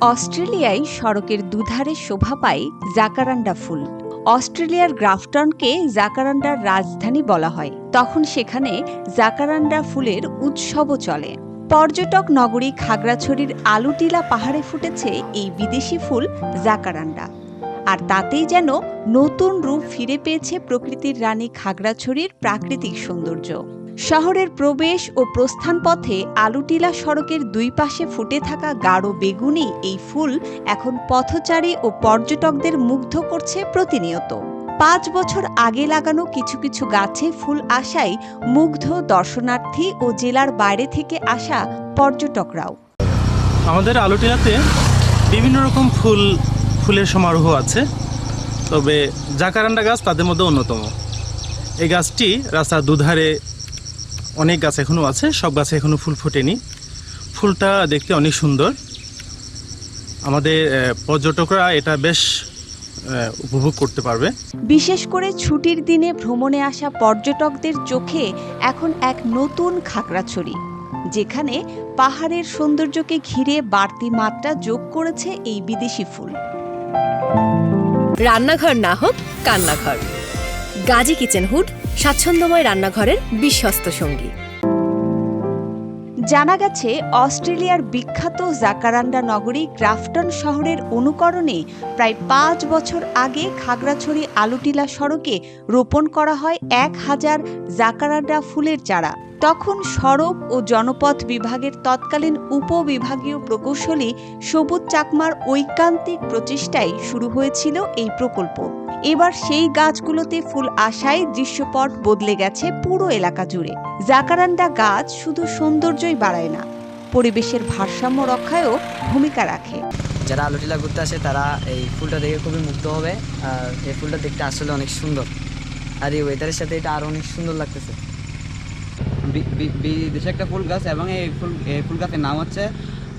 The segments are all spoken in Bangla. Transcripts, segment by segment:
অস্ট্রেলিয়ায় সড়কের দুধারে শোভা পায় জাকারান্ডা ফুল। অস্ট্রেলিয়ার গ্রাফটনকে জাকারান্ডার রাজধানী বলা হয়। তখন সেখানে জাকারান্ডা ফুলের উৎসবও চলে। পর্যটক নগরী খাগড়াছড়ির আলুটিলা পাহাড়ে ফুটেছে এই বিদেশি ফুল জাকারান্ডা। আর তাতেই যেন নতুন রূপ ফিরে পেয়েছে প্রকৃতির রানী খাগড়াছড়ির প্রাকৃতিক সৌন্দর্য। শহরের প্রবেশ ও প্রস্থান পথে আলুটিলা সড়কের দুই পাশে ফুটে থাকা গাঢ় বেগুনি এই ফুল এখন পথচারী ও পর্যটকদের মুগ্ধ করছে প্রতিনিয়ত। পাঁচ বছর আগে লাগানো কিছু কিছু গাছে ফুল আসায় মুগ্ধ দর্শনার্থী ও জেলার বাইরে থেকে আসা পর্যটকরাও। আমাদের আলুটিলাতে বিভিন্ন রকম ফুল, ফুলের সমারোহ আছে। তবে জাকারান্ডা গাছ তাদের মধ্যে অন্যতম। এই গাছটি রাস্তার দুধারে অনেক গাছ এখনও আছে সব গাছে এখনও ফুল ফোটেনি। ফুলটা দেখতে অনেক সুন্দর। আমাদের পর্যটকরা এটা বেশ উপভোগ করতে পারবে। বিশেষ করে ছুটির দিনে ভ্রমণে আসা পর্যটকদের চোখে এখন এক নতুন খাগড়াছড়ি যেখানে পাহাড়ের সৌন্দর্যকে ঘিরে বাড়তি মাত্রা যোগ করেছে এই বিদেশি ফুল। রান্নাঘর না হোক কান্নাঘর। গাজী কিচেন হুড স্বাচ্ছন্দ্যময় রান্নাঘরের বিশ্বস্ত সঙ্গী। জানা গেছে, অস্ট্রেলিয়ার বিখ্যাত জাকারান্ডা নগরী গ্রাফটন শহরের অনুকরণে প্রায় পাঁচ বছর আগে খাগড়াছড়ি আলুটিলা সড়কে রোপণ করা হয় এক হাজার জাকারান্ডা ফুলের চারা। তখন সড়ক ও জনপথ বিভাগের তৎকালীন উপবিভাগীয় প্রকৌশলী সবুজ চাকমার ঐকান্তিক প্রচেষ্টায় শুরু হয়েছিল এই প্রকল্প। এবার সেই গাছগুলোতে ফুল আসায় দৃশ্যপট বদলে গেছে পুরো এলাকা জুড়ে। জাকারান্ডা গাছ শুধু সৌন্দর্যই বাড়ায় না, পরিবেশের ভারসাম্য রক্ষায়ও ভূমিকা রাখে। যারা আলোটিলা ঘুরতে আসে, তারা এই ফুলটা দেখে খুবই মুগ্ধ হবে। আর এই ফুলটা দেখতে আসলে অনেক সুন্দর। আর এই ওয়েদারের সাথে এটা আরও অনেক সুন্দর লাগতেছে। বিদেশে একটা ফুল গাছ এবং এই ফুল এই ফুল গাছের নাম হচ্ছে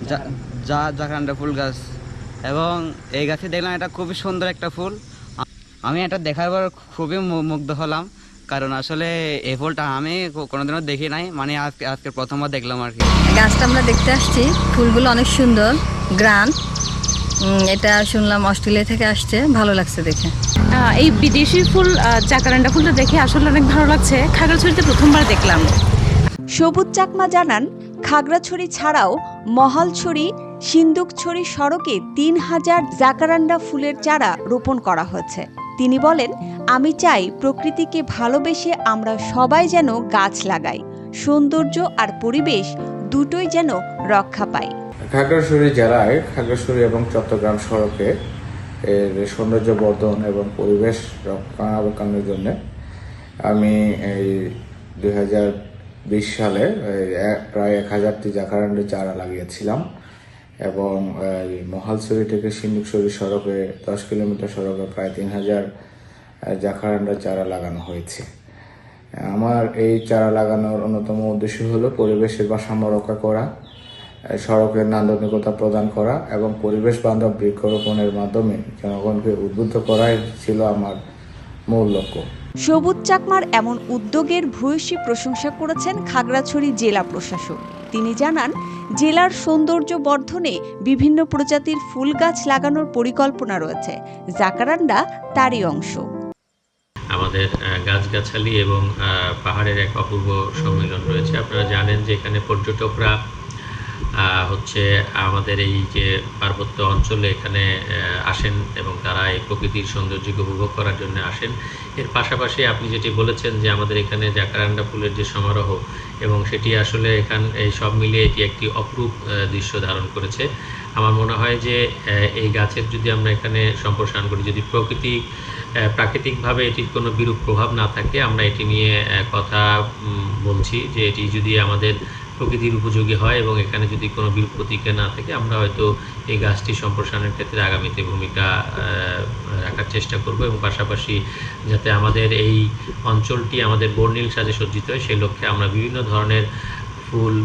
যা জা জাকারান্ডা ফুল গাছ। এবং এই গাছে দেখলাম এটা খুবই সুন্দর একটা ফুল। আমি এটা দেখার পর খুবই মু- মুগ্ধ হলাম। কারণ আসলে এই ফুলটা আমি কোনোদিনও দেখি নাই। মানে আজকে আজকে প্রথমবার দেখলাম আর কি। গাছটা আমরা দেখতে আসছি। ফুলগুলো অনেক সুন্দর। গ্রান। এটা শুনলাম অস্ট্রেলিয়া থেকে আসছে। ভালো লাগছে দেখে। এই বিদেশি ফুল আহ, জাকারান্ডা ফুলটা দেখে আসলে অনেক ভালো লাগছে। খাগড়াছড়িতে প্রথমবার দেখলাম। সবুজ চাকমা জানান, খাগড়াছড়ি ছাড়াও মহালছড়ি, সিন্দুকছড়ি সড়কে তিন হাজার জাকারান্ডা ফুলের চারা রোপণ করা হয়েছে। তিনি বলেন, আমি চাই প্রকৃতিকে ভালোবেসে আমরা সবাই যেন গাছ লাগাই, সৌন্দর্য আর পরিবেশ দুটোই যেন রক্ষা পায় খাগড়াছড়ি জেলায় খাগড়াছড়ি এবং চট্টগ্রাম সড়কে এর সৌন্দর্য বর্ধন এবং পরিবেশ রক্ষণাবেক্ষণের জন্য আমি এই দুই হাজার বিশ সালে প্রায় এক হাজারটি জাকারান্ডের চারা লাগিয়েছিলাম এবং মহালছড়ি থেকে সিন্ধুকছড়ি সড়কে, দশ কিলোমিটার সড়কে প্রায় তিন হাজার জাকারান্ডার চারা লাগানো হয়েছে। আমার এই চারা লাগানোর অন্যতম উদ্দেশ্য হলো পরিবেশের ভারসাম্য রক্ষা করা সড়কের নান্দনিকতা প্রদান করা এবং পরিবেশ বান্ধব বৃক্ষরোপণের মাধ্যমে জনগণকে উদ্বুদ্ধ করাই ছিল আমার মূল লক্ষ্য। সবুজ চাকমার এমন উদ্যোগের ভূয়সী প্রশংসা করেছেন খাগড়াছড়ি জেলা প্রশাসক। তিনি জানান, জেলার সৌন্দর্য বর্ধনে বিভিন্ন প্রজাতির ফুল গাছ লাগানোর পরিকল্পনা রয়েছে। জাকারান্ডা তারই অংশ। আমাদের গাছগাছালি এবং পাহাড়ের এক অপূর্ব সম্মিলন রয়েছে। আপনারা জানেন যে এখানে পর্যটকরা হচ্ছে আমাদের এই যে পার্বত্য অঞ্চলে এখানে আসেন এবং তারা এই প্রকৃতির সৌন্দর্যকে উপভোগ করার জন্য আসেন। এর পাশাপাশি আপনি যেটি বলেছেন যে আমাদের এখানে জাকারান্ডা ফুলের যে সমারোহ এবং সেটি আসলে এখান, এই সব মিলিয়ে এটি একটি অপরূপ দৃশ্য ধারণ করেছে। আমার মনে হয় যে এই গাছের যদি আমরা এখানে সম্প্রসারণ করি, যদি প্রকৃতি প্রাকৃতিকভাবে এটির কোনো বিরূপ প্রভাব না থাকে, আমরা এটি নিয়ে কথা বলছি যে এটি যদি আমাদের প্রকৃতির উপযোগী হয় এবং এখানে যদি কোনো বিরূপ প্রতিক্রিয়া না থাকে, আমরা হয়তো এই গাছটি সম্প্রসারণের ক্ষেত্রে আগামীতে ভূমিকা রাখার চেষ্টা করব এবং পাশাপাশি যাতে আমাদের এই অঞ্চলটি, আমাদের বর্ণিল সাজে সজ্জিত হয়, সেই লক্ষ্যে আমরা বিভিন্ন ধরনের ফুল,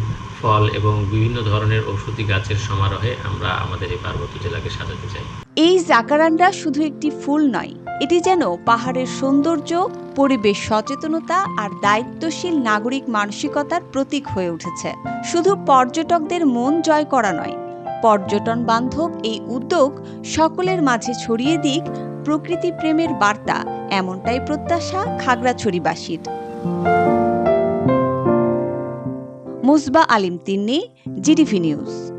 ফল এবং বিভিন্ন ধরনের ঔষধি গাছের সমারোহে আমরা আমাদের এই পার্বত্য জেলাকে সাজাতে চাই। এই জাকারান্ডা শুধু একটি ফুল নয় এটি যেন পাহাড়ের সৌন্দর্য, পরিবেশ সচেতনতা আর দায়িত্বশীল নাগরিক মানসিকতার প্রতীক হয়ে উঠেছে। শুধু পর্যটকদের মন জয় করা নয়, পর্যটন বান্ধব এই উদ্যোগ সকলের মাঝে ছড়িয়ে দিক প্রকৃতি প্রেমের বার্তা, এমনটাই প্রত্যাশা খাগড়াছড়িবাসীর। মুসবা আলিম তিন্নি জিডিভি নিউজ।